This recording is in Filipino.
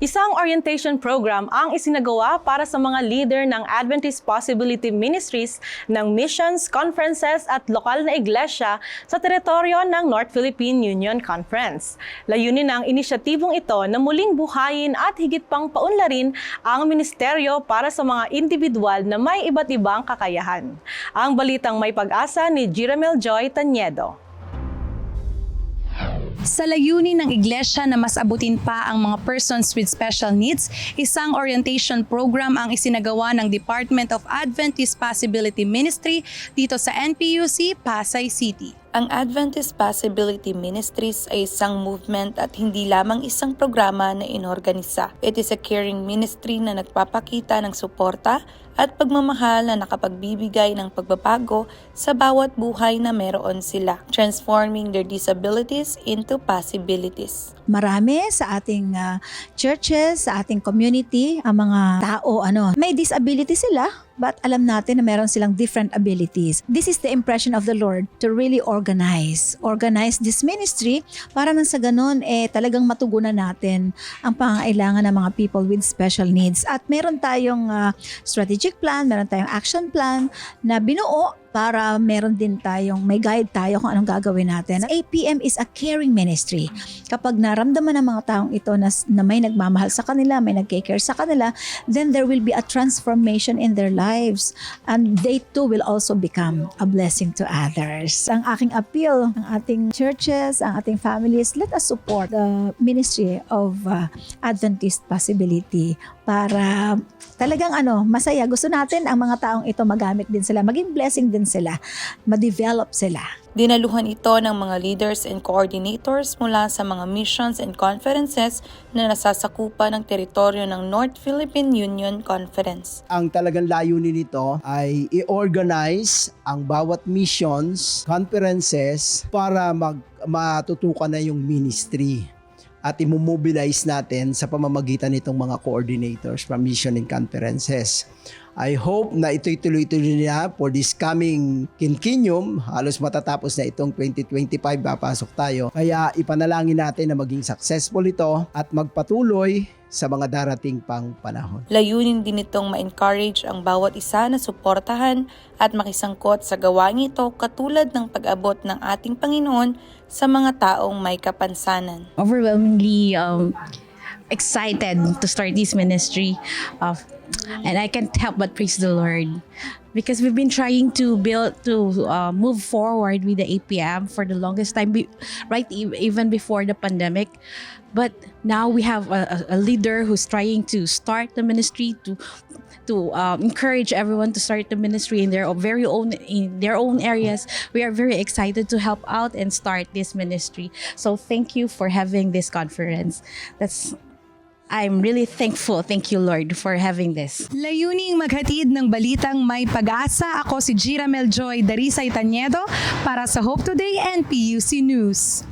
Isang orientation program ang isinagawa para sa mga leader ng Adventist Possibility Ministries ng missions, conferences at lokal na iglesia sa teritoryo ng North Philippine Union Conference. Layunin ng inisyatibong ito na muling buhayin at higit pang paunlarin ang ministeryo para sa mga individual na may iba't ibang kakayahan. Ang balitang may pag-asa ni Jiramel Joy Tanyedo. Sa layunin ng iglesia na mas abutin pa ang mga persons with special needs, isang orientation program ang isinagawa ng Department of Adventist Possibility Ministry dito sa NPUC, Pasay City. Ang Adventist Possibility Ministries ay isang movement at hindi lamang isang programa na inorganisa. It is a caring ministry na nagpapakita ng suporta at pagmamahal na nakapagbibigay ng pagbabago sa bawat buhay na meron sila, transforming their disabilities into possibilities. marami sa ating ah, churches, sa ating community, ang mga tao, ano, may disability sila, but alam natin na meron silang different abilities. This is the impression of the Lord to really organize. Organize this ministry para nang sa ganun, eh, talagang matugunan natin ang pangailangan ng mga people with special needs. At meron tayong ah, strategic plan, meron tayong action plan na binuo para meron din tayong, may guide tayo kung anong gagawin natin. APM is a caring ministry kapag naramdaman ng mga taong ito na, na may nagmamahal sa kanila, may nagkikare sa kanila, then there will be a transformation in their lives. And they too will also become a blessing to others. Ang aking appeal, ang ating churches, ang ating families, let us support the ministry of uh, Adventist Possibility para talagang ano, masaya. Gusto natin ang mga taong ito magamit din sila, maging blessing din sila, ma-develop sila. Dinaluhan ito ng mga leaders and coordinators mula sa mga missions and conferences na nasasakupan ng teritoryo ng North Philippine Union Conference. ang talagang layunin nito ay i-organize ang bawat missions, conferences para mag matutukan na yung ministry at imomobilize natin sa pamamagitan nitong mga coordinators from mission and conferences. I hope na ito'y tuloy-tuloy na for this coming quinquennium. Halos matatapos na itong 2025, papasok tayo. Kaya ipanalangin natin na maging successful ito at magpatuloy sa mga darating pang panahon. Layunin din itong ma-encourage ang bawat isa na suportahan at makisangkot sa gawain ito katulad ng pag-abot ng ating Panginoon sa mga taong may kapansanan. overwhelmingly um, excited to start this ministry of and I can't help but praise the Lord. Because we've been trying to build to uh, move forward with the APM for the longest time right even before the pandemic. But now we have a, a leader who's trying to start the ministry to to um, encourage everyone to start the ministry in their very own in their own areas. We are very excited to help out and start this ministry. So thank you for having this conference. That's i'm really thankful thank you lord for having this Layuning maghatid ng balitang may pag-asa. Ako si Jiramel Joy Darisay Tanyedo para sa Hope Today and PUC News.